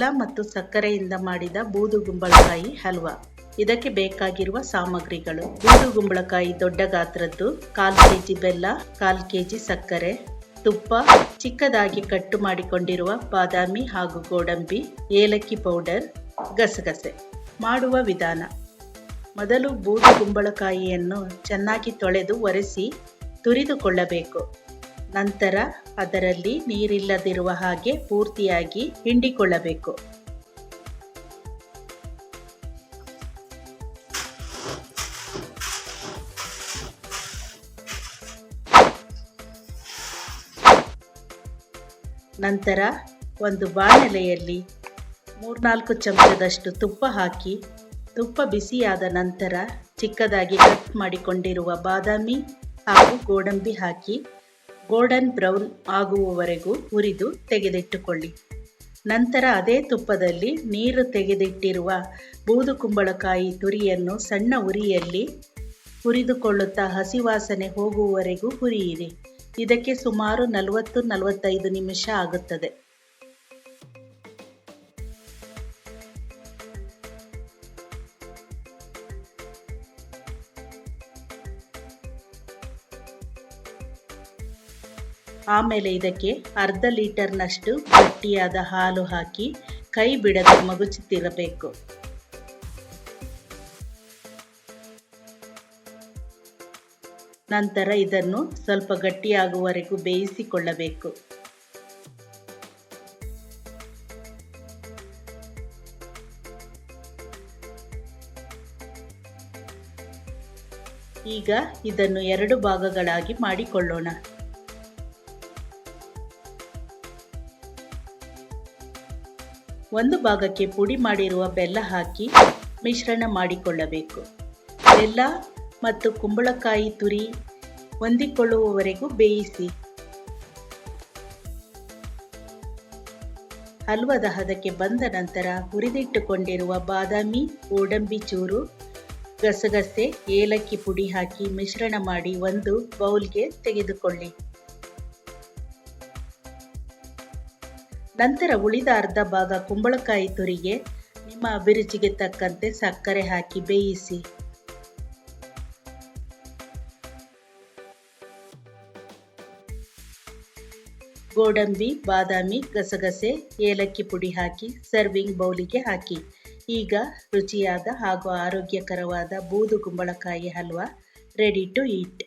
ಬೆಲ್ಲ ಮತ್ತು ಸಕ್ಕರೆಯಿಂದ ಮಾಡಿದ ಬೂದುಗುಂಬಳಕಾಯಿ ಹಲ್ವಾ. ಇದಕ್ಕೆ ಬೇಕಾಗಿರುವ ಸಾಮಗ್ರಿಗಳು. ಬೂದುಗುಂಬಳಕಾಯಿ ದೊಡ್ಡ ಗಾತ್ರದ್ದು, ಕಾಲ್ ಕೆಜಿ ಬೆಲ್ಲ, ಕಾಲ್ ಕೆಜಿ ಸಕ್ಕರೆ, ತುಪ್ಪ, ಚಿಕ್ಕದಾಗಿ ಕಟ್ಟು ಮಾಡಿಕೊಂಡಿರುವ ಬಾದಾಮಿ ಹಾಗೂ ಗೋಡಂಬಿ, ಏಲಕ್ಕಿ ಪೌಡರ್, ಗಸಗಸೆ. ಮಾಡುವ ವಿಧಾನ. ಮೊದಲು ಬೂದು ಕುಂಬಳಕಾಯಿಯನ್ನು ಚೆನ್ನಾಗಿ ತೊಳೆದು ಒರೆಸಿ ತುರಿದುಕೊಳ್ಳಬೇಕು. ನಂತರ ಅದರಲ್ಲಿ ನೀರಿಲ್ಲದಿರುವ ಹಾಗೆ ಪೂರ್ತಿಯಾಗಿ ಹಿಂಡಿಕೊಳ್ಳಬೇಕು. ನಂತರ ಒಂದು ಬಾಣಲೆಯಲ್ಲಿ ಮೂರ್ನಾಲ್ಕು ಚಮಚದಷ್ಟು ತುಪ್ಪ ಹಾಕಿ, ತುಪ್ಪ ಬಿಸಿಯಾದ ನಂತರ ಚಿಕ್ಕದಾಗಿ ಕಟ್ ಮಾಡಿಕೊಂಡಿರುವ ಬಾದಾಮಿ ಹಾಗೂ ಗೋಡಂಬಿ ಹಾಕಿ ಗೋಲ್ಡನ್ ಬ್ರೌನ್ ಆಗುವವರೆಗೂ ಹುರಿದು ತೆಗೆದಿಟ್ಟುಕೊಳ್ಳಿ. ನಂತರ ಅದೇ ತುಪ್ಪದಲ್ಲಿ ನೀರು ತೆಗೆದಿಟ್ಟಿರುವ ಬೂದು ಕುಂಬಳಕಾಯಿ ತುರಿಯನ್ನು ಸಣ್ಣ ಉರಿಯಲ್ಲಿ ಹುರಿದುಕೊಳ್ಳುತ್ತಾ ಹಸಿವಾಸನೆ ಹೋಗುವವರೆಗೂ ಹುರಿಯಿರಿ. ಇದಕ್ಕೆ ಸುಮಾರು ನಲವತ್ತು ನಲವತ್ತೈದು ನಿಮಿಷ ಆಗುತ್ತದೆ. ಆಮೇಲೆ ಇದಕ್ಕೆ ಅರ್ಧ ಲೀಟರ್ನಷ್ಟು ಗಟ್ಟಿಯಾದ ಹಾಲು ಹಾಕಿ ಕೈ ಬಿಡದೆ ಮಗುಚುತ್ತಿರಬೇಕು ನಂತರ ಇದನ್ನು ಸ್ವಲ್ಪ ಗಟ್ಟಿಯಾಗುವವರೆಗೂ ಬೇಯಿಸಿಕೊಳ್ಳಬೇಕು. ಈಗ ಇದನ್ನು ಎರಡು ಭಾಗಗಳಾಗಿ ಮಾಡಿಕೊಳ್ಳೋಣ. ಒಂದು ಭಾಗಕ್ಕೆ ಪುಡಿ ಮಾಡಿರುವ ಬೆಲ್ಲ ಹಾಕಿ ಮಿಶ್ರಣ ಮಾಡಿಕೊಳ್ಳಬೇಕು. ಬೆಲ್ಲ ಮತ್ತು ಕುಂಬಳಕಾಯಿ ತುರಿ ಹೊಂದಿಕೊಳ್ಳುವವರೆಗೂ ಬೇಯಿಸಿ. ಹಲ್ವದ ಹದಕ್ಕೆ ಬಂದ ನಂತರ ಹುರಿದಿಟ್ಟುಕೊಂಡಿರುವ ಬಾದಾಮಿ, ಗೋಡಂಬಿ ಚೂರು, ಗಸಗಸೆ, ಏಲಕ್ಕಿ ಪುಡಿ ಹಾಕಿ ಮಿಶ್ರಣ ಮಾಡಿ ಒಂದು ಬೌಲ್ಗೆ ತೆಗೆದುಕೊಳ್ಳಿ. ನಂತರ ಉಳಿದ ಅರ್ಧ ಭಾಗ ಕುಂಬಳಕಾಯಿ ತುರಿಗೆ, ನಿಮ್ಮ ಅಭಿರುಚಿಗೆ ತಕ್ಕಂತೆ ಸಕ್ಕರೆ ಹಾಕಿ ಬೇಯಿಸಿ. ಗೋಡಂಬಿ, ಬಾದಾಮಿ, ಗಸಗಸೆ, ಏಲಕ್ಕಿ ಪುಡಿ ಹಾಕಿ ಸರ್ವಿಂಗ್ ಬೌಲಿಗೆ ಹಾಕಿ. ಈಗ ರುಚಿಯಾದ ಹಾಗೂ ಆರೋಗ್ಯಕರವಾದ ಬೂದು ಕುಂಬಳಕಾಯಿ ಹಲ್ವಾ ರೆಡಿ ಟು ಈಟ್